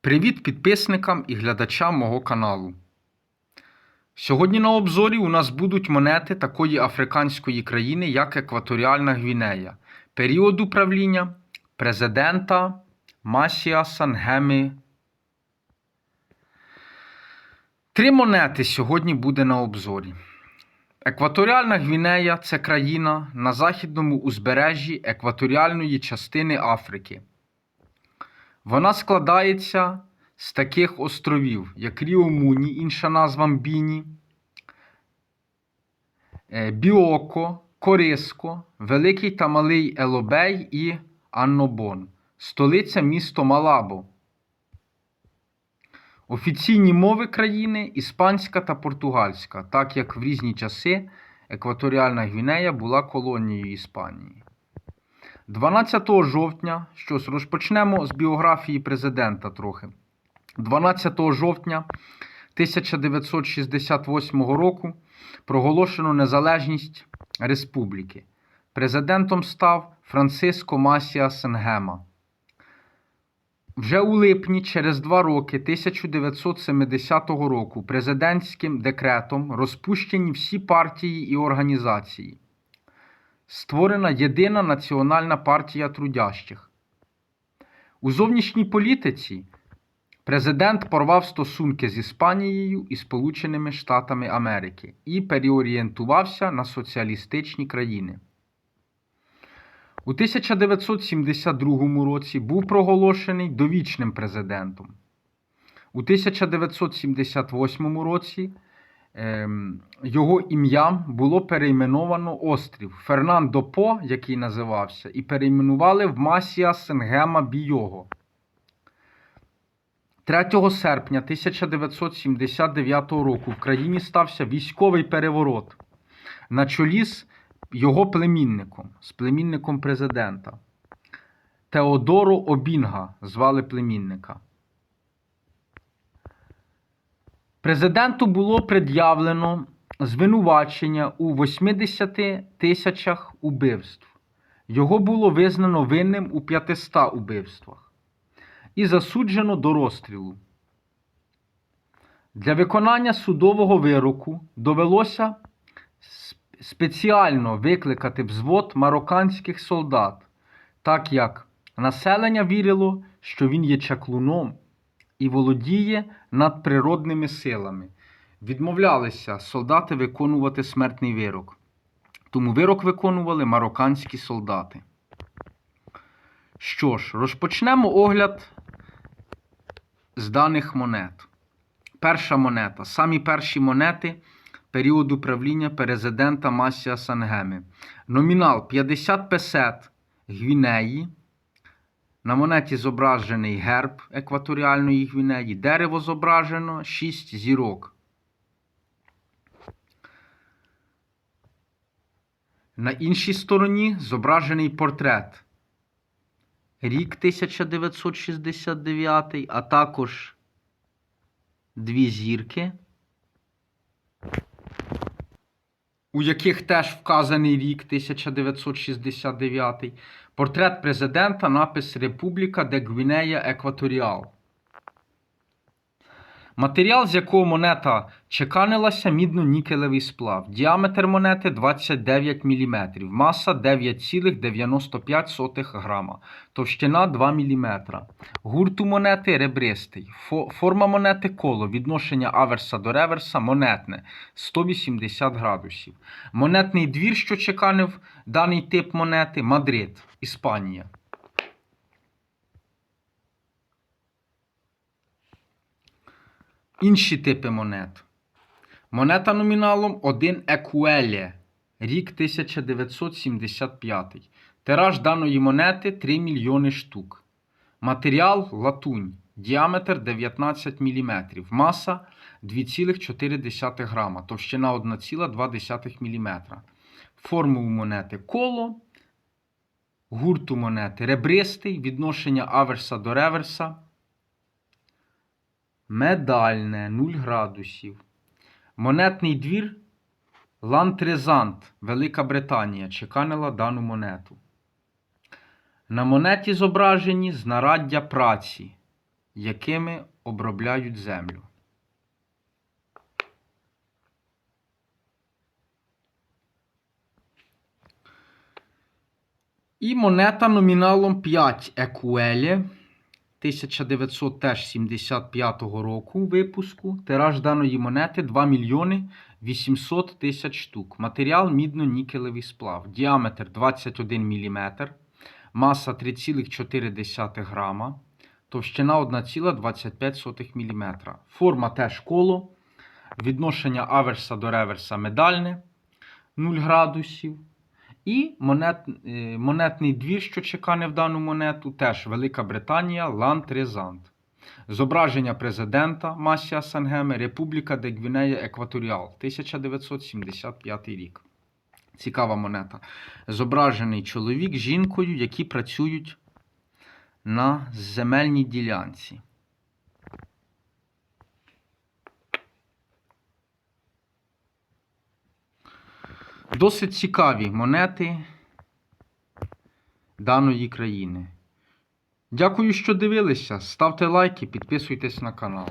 Привіт підписникам і глядачам мого каналу. Сьогодні на обзорі у нас будуть монети такої африканської країни, як Екваторіальна Гвінея, періоду правління президента Масія Сангеми. Три монети сьогодні буде на обзорі. Екваторіальна Гвінея це країна на західному узбережжі екваторіальної частини Африки. Вона складається з таких островів, як Ріомуні, інша назва Мбіні, е, Біоко, Кориско, Великий та Малий Елобей і Аннобон. Столиця місто Малабо. Офіційні мови країни іспанська та португальська, так як в різні часи Екваторіальна Гвінея була колонією Іспанії. 12 жовтня, що ж, розпочнемо з біографії президента трохи. 12 жовтня 1968 року проголошено незалежність республіки. Президентом став Франциско Масія Сенгема. Вже у липні, через два роки 1970 року, президентським декретом розпущені всі партії і організації. Створена єдина національна партія трудящих. У зовнішній політиці президент порвав стосунки з Іспанією і Сполученими Штатами Америки і переорієнтувався на соціалістичні країни. У 1972 році був проголошений довічним президентом. У 1978 році його ім'ям було перейменовано острів Фернандо По, який називався, і перейменували в Масія Сенгема Бійого. 3 серпня 1979 року в країні стався військовий переворот на чолі з його племінником, з племінником президента. Теодоро Обінга звали племінника. Президенту було пред'явлено звинувачення у 80 тисячах убивств. Його було визнано винним у 500 убивствах і засуджено до розстрілу. Для виконання судового вироку довелося спеціально викликати взвод марокканських солдат, так як населення вірило, що він є чаклуном і володіє надприродними силами. Відмовлялися солдати виконувати смертний вирок. Тому вирок виконували марокканські солдати. Що ж, розпочнемо огляд з даних монет. Перша монета. Самі перші монети періоду правління президента Масія Сангеми. Номінал 50 песет Гвінеї. На монеті зображений герб екваторіальної Гвінеї. Дерево зображено 6 зірок. На іншій стороні зображений портрет. Рік 1969, а також дві зірки, у яких теж вказаний рік 1969, портрет президента, напис Републіка де Гвінея Екваторіал. Матеріал, з якого монета чеканилася, мідно-нікелевий сплав. Діаметр монети 29 мм, маса 9,95 грама, товщина 2 мм. Гурт у монети ребристий. Фо- Форма монети коло, відношення аверса до реверса монетне 180 градусів. Монетний двір, що чеканив даний тип монети Мадрид, Іспанія. Інші типи монет. Монета номіналом 1 екуелє, рік 1975. Тираж даної монети 3 мільйони штук. Матеріал латунь. Діаметр 19 мм. Маса 2,4 грама. Товщина 1,2 мм. Форма у монети коло. Гурт у монети ребристий. Відношення аверса до реверса. Медальне 0 градусів. Монетний двір Лантрезант, Велика Британія, чеканила дану монету. На монеті зображені знараддя праці, якими обробляють землю. І монета номіналом 5 екуелі 1975 року випуску. Тираж даної монети 2 мільйони 800 тисяч штук. Матеріал мідно-нікелевий сплав. Діаметр 21 мм, маса 3,4 грама, товщина 1,25 мм. Форма теж коло. Відношення аверса до реверса медальне 0 градусів. І монет, е, монетний двір, що чекане в дану монету, теж Велика Британія, Ланд Резант. Зображення президента Масія Сангеми, Републіка де Гвінея Екваторіал, 1975 рік. Цікава монета. Зображений чоловік з жінкою, які працюють на земельній ділянці. Досить цікаві монети даної країни. Дякую, що дивилися. Ставте лайки, підписуйтесь на канал.